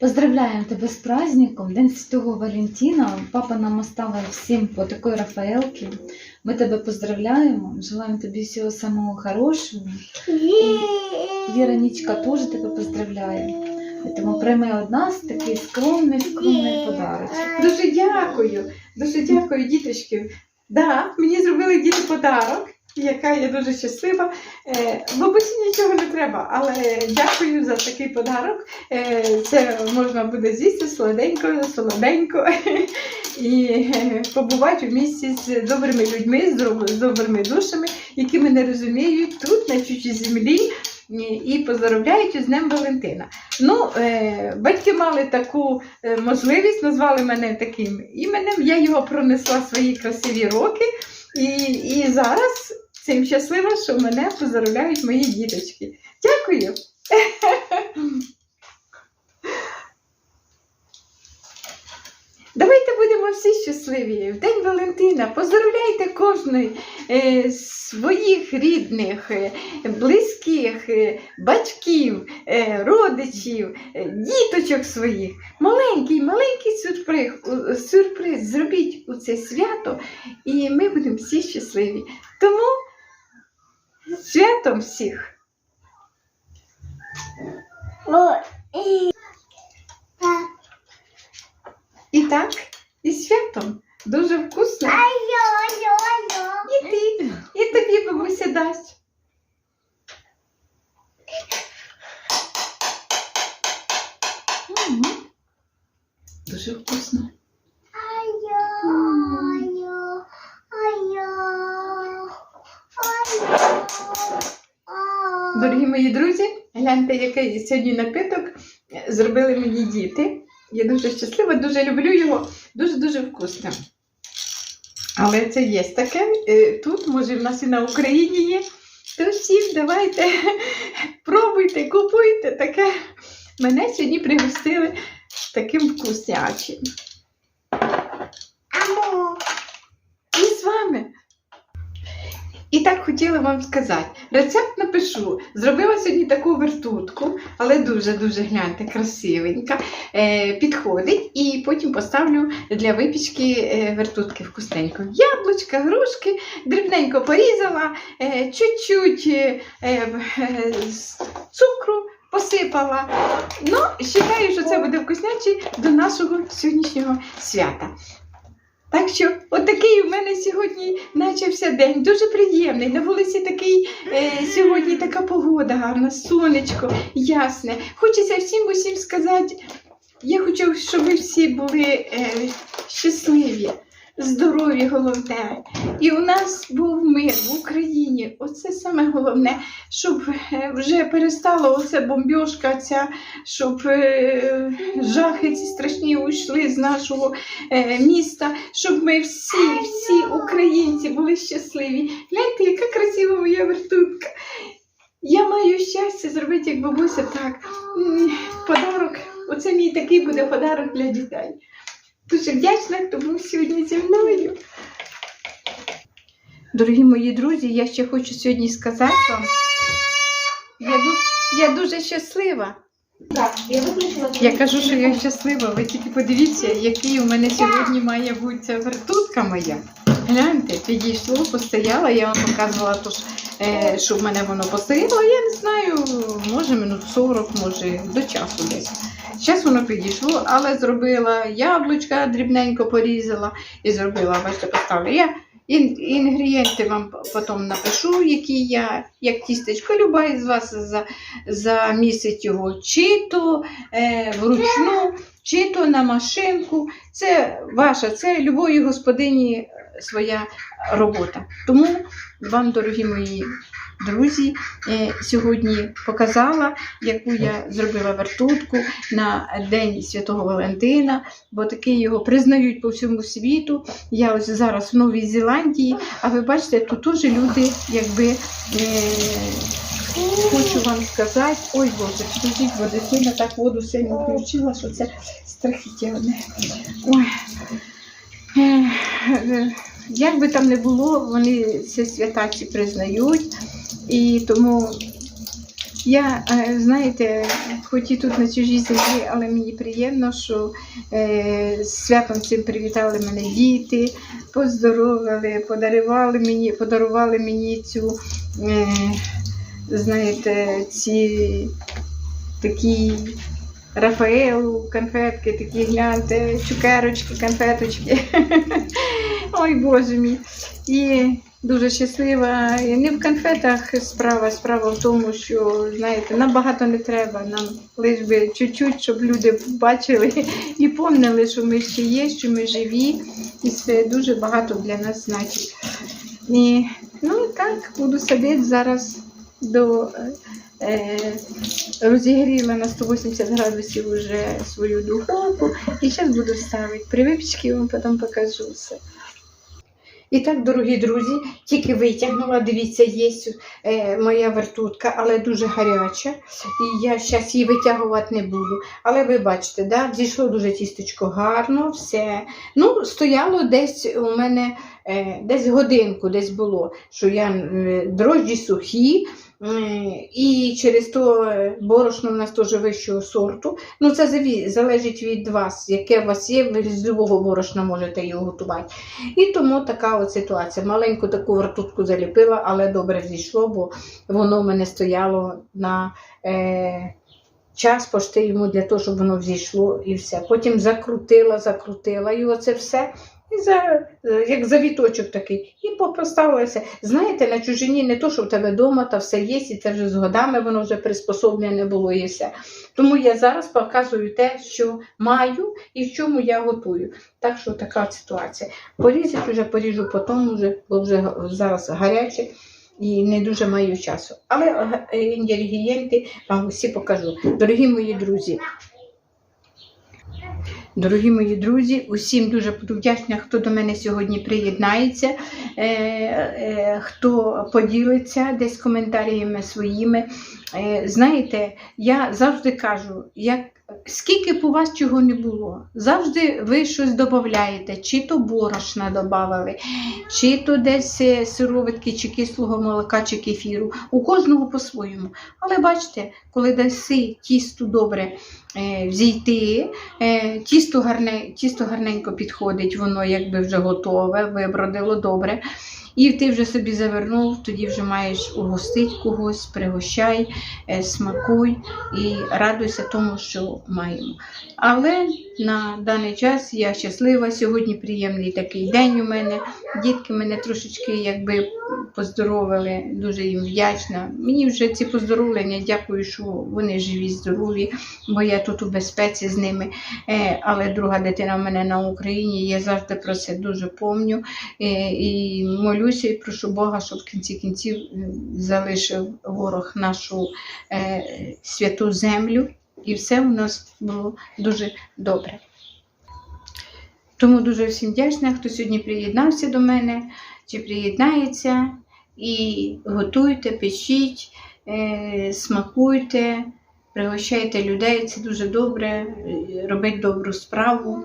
Поздравляємо тебе з праздником, День Святого Валентина. Папа нам оставив всім по такой Рафаелке. Ми тебе поздравляємо, желаємо тобі всього самого хорошого. І Віронічка теж тебе поздравляє. Тому прийми від нас такий скромний, скромний подарок. Дуже дякую. Дуже дякую, діточки. Да, мені зробили діти подарок, яка я дуже щаслива. Е, бабусі нічого не треба, але дякую за такий подарок. Е, це можна буде з'їсти солоденько, солоденько і е, побувати в місті з добрими людьми, з добрими душами, які мене розуміють тут, на чужій землі. і- поздравляють з Днем Валентина. Ну, е, батьки мали таку е, можливість, назвали мене таким іменем. Я його пронесла свої красиві роки. І, і зараз цим щаслива, що мене поздравляють мої діточки. Дякую. Давайте будемо всі щасливі. В День Валентина поздравляйте кожної е, своїх рідних, е, близьких, е, батьків, родичів, діточок своїх. Маленький, маленький сюрприз, сюрприз зробіть у це свято, і ми будемо всі щасливі. Тому святом всіх! І так, і з святом. Дуже вкусно. І ти, і тобі бабуся дасть. Мгм. Дуже вкусно. Дорогі мої друзі, гляньте, який сьогодні напиток зробили мені діти. Я дуже щаслива, дуже люблю його, дуже-дуже вкусно. Але це є таке. е, Тут, може, в нас і на Україні є. То всім давайте, пробуйте, купуйте таке. Мене сьогодні пригостили таким вкуснячим. І так хотіла вам сказати. Рецепт напишу. Зробила сьогодні таку вертутку, але дуже-дуже гляньте, красивенька. Е, підходить і потім поставлю для випічки е, вертутки вкусненько. Яблучка, грушки, дрібненько порізала, е, чуть-чуть е, е, цукру посипала. Ну, вважаю, що це буде вкуснячий до нашого сьогоднішнього свята. Так що, отакий у мене сьогодні почався день. Дуже приємний. На вулиці такий е, сьогодні така погода гарна, сонечко, ясне. Хочеться всім усім сказати. Я хочу, щоб ви всі були е, щасливі, здорові, головне. І у нас був мир в Україні. Оце саме головне, щоб е, вже перестала оця бомбьошка, ця, щоб е, жахи ці страшні уйшли з нашого е, міста, щоб ми всі, всі українці були щасливі. Гляньте, яка красива моя вертутка. Я маю щастя зробити, як бабуся, так. Подарок. Оце мій такий буде подарок для дітей. Дуже вдячна, хто був сьогодні зі мною. Дорогі мої друзі, я ще хочу сьогодні сказати вам. Я, ду- я дуже щаслива. Так, я виключила. Я кажу, що я щаслива. Ви тільки подивіться, який у мене сьогодні має бути вертутка моя. Гляньте, підійшло, постояла, я вам показувала, е, що в мене воно постояло. Я не знаю, може минут 40, може до часу десь. Зараз воно підійшло, але зробила яблучка, дрібненько порізала і зробила, бачите, поставлю. Я ін- інгредієнти вам потім напишу, які я, як тістечко, люба із вас за, замісить його чи то е, вручну, чи то на машинку. Це ваша, це любої господині своя робота. Тому вам, дорогі мої друзі, е, сьогодні показала, яку я зробила вертутку на День Святого Валентина, бо таки його признають по всьому світу. Я ось зараз в Новій Зеландії, а ви бачите, тут теж люди, якби. Е, Хочу вам сказати, ой Боже, підождіть, бо так воду сильно включила, що це страхіття одне. Ой. Е, Як би там не було, вони це свята ці признають. І тому Я, е, знаєте, хоч і тут на чужій землі, але мені приємно, що е, з святом цим привітали мене діти, поздоровили, подарували мені, подарували мені цю, знаєте, ці такі Рафаелу, конфетки, такі гляньте, цукерочки, конфеточки. Ой, Боже мій. І дуже щаслива. І не в конфетах справа. Справа в тому, що знаєте, нам багато не треба. Нам лиш би чуть-чуть, щоб люди бачили і помнили, що ми ще є, що ми живі, і це дуже багато для нас значить. І, ну і так, буду садити зараз до. Е, розігріла на 180 градусів уже свою духовку і зараз буду ставити. При випічці вам потім покажу все. І так, дорогі друзі, тільки витягнула, дивіться, є е, моя вертутка, але дуже гаряча. І я зараз її витягувати не буду. Але ви бачите, да, зійшло дуже тістечко гарно, все. Ну, стояло десь у мене е, десь годинку десь було, що я е, дрожджі сухі. І через то е, борошно в нас теж вищого сорту. Ну, це залежить від вас, яке у вас є, ви з любого борошна можете його готувати. І тому така от ситуація. Маленьку таку вертутку заліпила, але добре зійшло, бо воно в мене стояло на е, час пошти йому для того, щоб воно взійшло і все. Потім закрутила, закрутила і оце все. І за, е, як завіточок такий, і попроставилася. Знаєте, на чужині не то, що в тебе вдома, та все є, і це вже з годами воно вже приспособлене було і все. Тому я зараз показую те, що маю і в чому я готую. Так що така ситуація. Порізати вже поріжу потім, вже, бо вже зараз гаряче і не дуже маю часу. Але е, інгредієнти вам всі покажу. Дорогі мої друзі. Дорогі мої друзі, усім дуже буду вдячна, хто до мене сьогодні приєднається, е, е, хто поділиться десь коментарями своїми. Е, знаєте, я завжди кажу, як скільки б у вас чого не було, завжди ви щось додаєте, чи то борошна додавали, чи то десь е, сироватки, чи кислого молока, чи кефіру. У кожного по-своєму. Але бачите, коли даси тісту добре е, взійти, тісто, гарне, тісто гарненько підходить, воно якби вже готове, вибродило добре. І ти вже собі завернув, тоді вже маєш угостити когось, пригощай, е, смакуй і радуйся тому, що маємо. Але на даний час я щаслива. Сьогодні приємний такий день у мене. Дітки мене трошечки якби поздоровили, дуже їм вдячна. Мені вже ці поздоровлення, дякую, що вони живі, здорові, бо я тут у безпеці з ними. Е, Але друга дитина в мене на Україні. Я завжди про це дуже помню. Е, І молюся і прошу Бога, щоб в кінці кінців е, залишив ворог нашу е, святу землю, і все у нас було дуже добре. Тому дуже всім вдячна, хто сьогодні приєднався до мене чи приєднається. І готуйте, печіть, е, смакуйте, пригощайте людей. Це дуже добре, е, робить добру справу.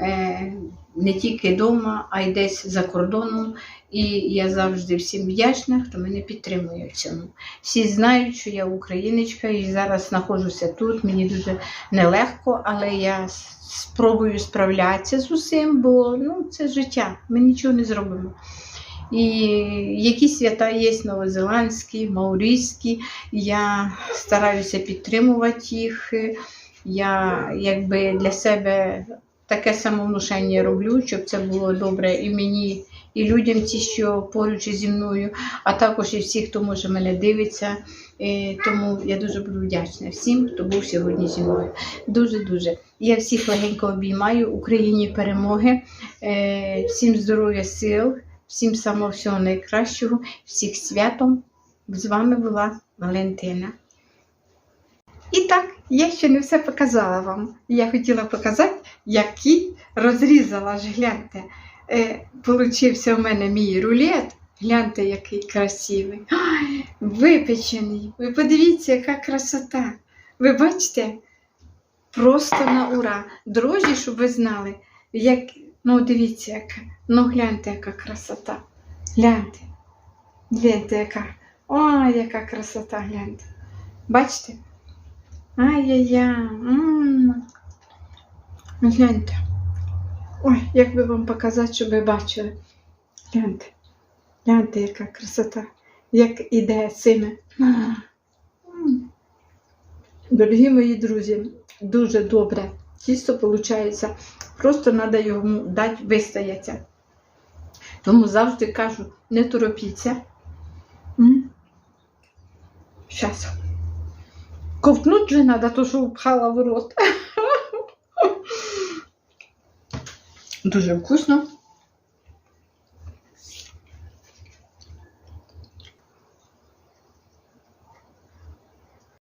Е, не тільки вдома, а й десь за кордоном. І я завжди всім вдячна, хто мене підтримує в цьому. Всі знають, що я україночка і зараз знаходжуся тут. Мені дуже нелегко, але я спробую справлятися з усім, бо ну, це життя, ми нічого не зробимо. І які свята є новозеландські, маурійські, я стараюся підтримувати їх. Я якби для себе таке самовнушення роблю, щоб це було добре і мені, і людям, ті, що поруч зі мною, а також і всі, хто може мене дивиться. Е, Тому я дуже буду вдячна всім, хто був сьогодні зі мною. Дуже-дуже. Я всіх легенько обіймаю, Україні перемоги, е, всім здоров'я, сил, всім самого всього найкращого, всіх святом. З вами була Валентина. І так, я ще не все показала вам. Я хотіла показати, які розрізала ж гляньте. Е, получився в мене мій рулет. Гляньте, який красивий. Ай, випечений. Ви подивіться, яка красота. Ви бачите? Просто на ура. Дрожжі, щоб ви знали, як, ну дивіться, яка. Ну гляньте, яка красота. Гляньте. Гляньте, яка. Ой, яка красота, гляньте. Бачите? Ай-яй-яй. Гляньте. Ой, як би вам показати, щоб ви бачили. Гляньте. Гляньте, яка красота. Як іде сине. Дорогі мої друзі, дуже добре. Тісто виходить. Просто треба йому дати вистояти. Тому завжди кажу, не торопіться. Зараз. Ковтнуть вже треба, то що впхала в рот. Дуже вкусно.